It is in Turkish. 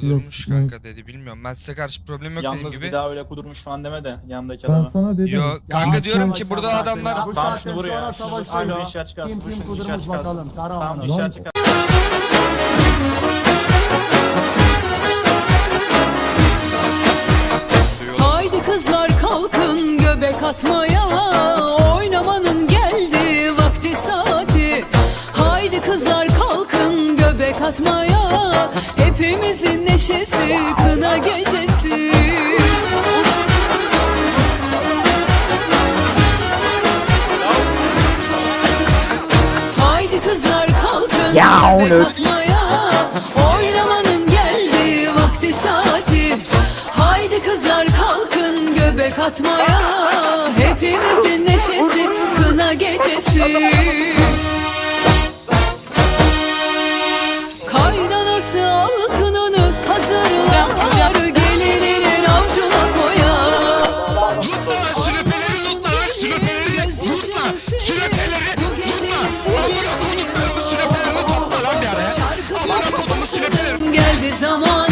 Kudurmuş Yok, kanka dedi bilmiyorum. Ben size karşı problem yok dediğim Yalnız gibi. bir daha öyle kudurmuş falan deme de yanındaki Ben adama. sana dedim. Yo kanka Ya, diyorum ki burada adamlar Bu Tamam şunu vur ya. sonra Şunu. Alo. dışarı çıkarsın. Kim kim Şunu kudurmuş çıkarsın. bakalım. Tamam Karaman'a. dışarı Lan- çıkar. Haydi kızlar kalkın göbek atmaya Oynamanın geldi vakti saati Haydi kızlar kalkın göbek atmaya Hepimizin neşesi kına gecesi. Haydi kızlar kalkın göbek atmaya Oynamanın geldi vakti saati. Haydi kızlar kalkın göbek atmaya. Hepimizin neşesi kına gecesi sünepeleri tutma. Amına koduklarımı sünepelerini tutma lan bir araya. Amına kodumu sünepelerini Geldi zaman